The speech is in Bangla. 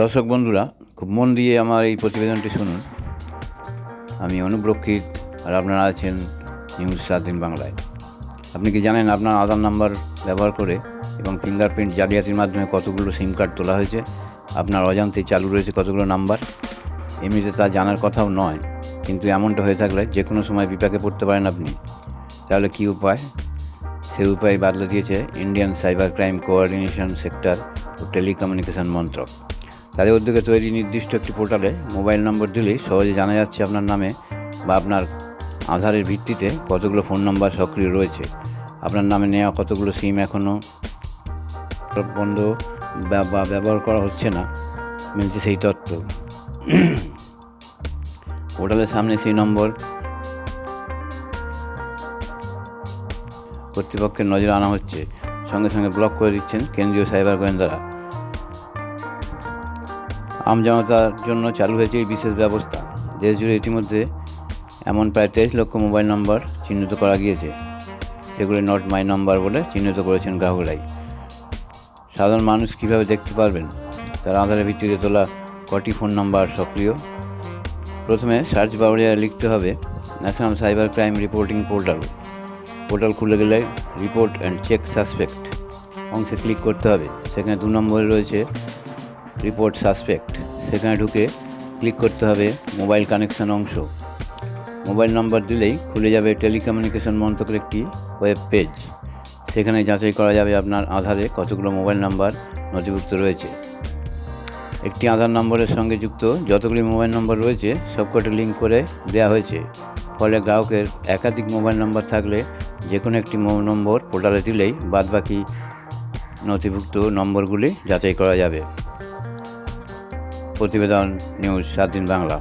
দর্শক বন্ধুরা, খুব মন দিয়ে আমার এই প্রতিবেদনটি শুনুন। আমি অনুপ রক্ষিত আর আপনারা আছেন নিউজ সাত দিন বাংলায়। আপনি কি জানেন আপনার আধার নাম্বার ব্যবহার করে এবং ফিঙ্গারপ্রিন্ট জালিয়াতির মাধ্যমে কতগুলো সিম কার্ড তোলা হয়েছে, আপনার অজান্তেই চালু রয়েছে কতগুলো নাম্বার? এমনিতে তা জানার কথাও নয়, কিন্তু এমনটা হয়ে থাকলে যে কোনো সময় বিপাকে পড়তে পারেন আপনি। তাহলে কী উপায়? সে উপায় বাদলে দিয়েছে Indian cyber crime coordination sector ও টেলিকমিউনিকেশন মন্ত্রক। তাদের উদ্যোগে তৈরি নির্দিষ্ট একটি পোর্টালে মোবাইল নম্বর দিলেই সহজে জানা যাচ্ছে আপনার নামে বা আপনার আধারের ভিত্তিতে কতগুলো ফোন নাম্বার সক্রিয় রয়েছে। আপনার নামে নেওয়া কতগুলো সিম এখনও বন্ধ বা- ব্যবহার করা হচ্ছে না, মিলছে সেই তথ্য। পোর্টালের সামনে সেই নম্বর কর্তৃপক্ষের নজরে আনা হচ্ছে। সঙ্গে সঙ্গে ব্লক করে দিচ্ছেন কেন্দ্রীয় সাইবার গোয়েন্দারা। আমজনতার জন্য চালু হয়েছে এই বিশেষ ব্যবস্থা দেশ জুড়ে ইতিমধ্যে এমন প্রায় তেইশ লক্ষ মোবাইল নম্বর চিহ্নিত করা গিয়েছে সেগুলি নট মাই নাম্বার বলে চিহ্নিত করেছেন গ্রাহকরাই। সাধারণ মানুষ কীভাবে দেখতে পারবেন? তার আধারের ভিত্তিতে তোলা কটি ফোন নাম্বার সক্রিয়? প্রথমে সার্চ বারে লিখতে হবে national cyber crime reporting portal portal খুলে গেলে রিপোর্ট অ্যান্ড চেক সাসপেক্ট অংশে ক্লিক করতে হবে। সেখানে দু নম্বরে রয়েছে রিপোর্ট সাসপেক্ট সেখানে ঢুকে ক্লিক করতে হবে মোবাইল কানেকশন অংশ। মোবাইল নাম্বার দিলেই খুলে যাবে টেলিকমিউনিকেশন মন্ত্রকের একটি ওয়েব পেজ সেখানে যাচাই করা যাবে আপনার আধারে কতগুলো মোবাইল নাম্বার নথিভুক্ত রয়েছে। একটি আধার নম্বরের সঙ্গে যুক্ত যতগুলি মোবাইল নম্বর রয়েছে, সবকটি লিঙ্ক করে দেওয়া হয়েছে। ফলে গ্রাহকের একাধিক মোবাইল নম্বর থাকলে যে কোনো একটি মো- নম্বর পোর্টালে দিলেই বাদবাকি নথিভুক্ত নম্বরগুলি যাচাই করা যাবে। প্রতিবেদন নিউজ স্বাধীন বাংলা।